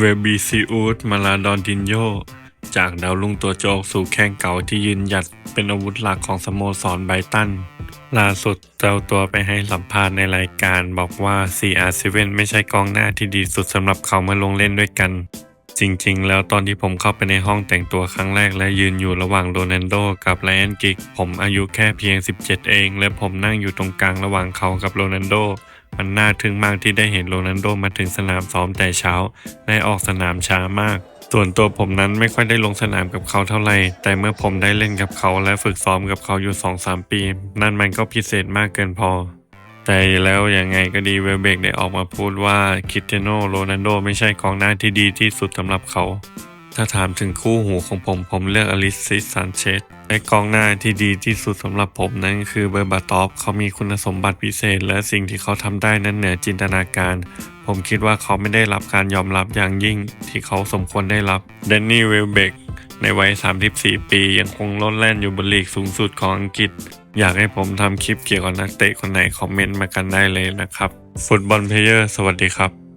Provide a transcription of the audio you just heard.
เวบีซิอูดมาลาดอนดินโยจากดาวลุ่งตัวโจกสู่แข้งเก่าที่ยืนหยัดเป็นอาวุธหลักของสโมสรไบตัน ล่าสุดเจ้าตัวไปให้สัมภาษณ์ในรายการบอกว่า CR7 ไม่ใช่กองหน้าที่ดีสุดสำหรับเขาเมื่อลงเล่นด้วยกัน จริงๆ แล้วตอนที่ผมเข้าไปในห้องแต่งตัวครั้งแรกและยืนอยู่ระหว่างโรนัลโดกับไลออนกิกผมอายุแค่เพียง 17 เอง และผมนั่งอยู่ตรงกลางระหว่างเขากับโรนัลโด มันน่าทึ่งมากที่ได้เห็นโรนัลโดมาถึงสนามซ้อมแต่เช้า และออกสนามช้ามาก ส่วนตัวผมนั้นไม่ค่อยได้ลงสนามกับเขาเท่าไหร่ แต่เมื่อผมได้เล่นกับเขาและฝึกซ้อมกับเขาอยู่ 2-3 ปี นั่นมันก็พิเศษมากเกินพอ แต่แล้วยังไงก็ดีเวลเบกได้ออกมาพูดว่าคิเตโนโรนัลโดไม่ใช่กองหน้าที่ดีที่สุดสำหรับเขา ถ้าถามถึงคู่หูของผมผมเลือกอลิซิสซานเชสและกองหน้าที่ดีที่สุดสำหรับผมนั้นคือเบอร์บาตอฟเขามีคุณสมบัติพิเศษ และสิ่งที่เขาทำได้นั้นเหนือจินตนาการผมคิดว่าเขาไม่ได้รับการยอมรับอย่างยิ่งที่เขาสมควรได้รับแดนนี่เวลเบก ในวัย 34 ปียังคงลดแล่นอยู่บนลีกสูงสุดของอังกฤษ อยากให้ผมทำคลิปเกี่ยวกับนักเตะคนไหนคอมเมนต์มากันได้เลยนะครับ ฟุตบอลเพลเยอร์ สวัสดีครับ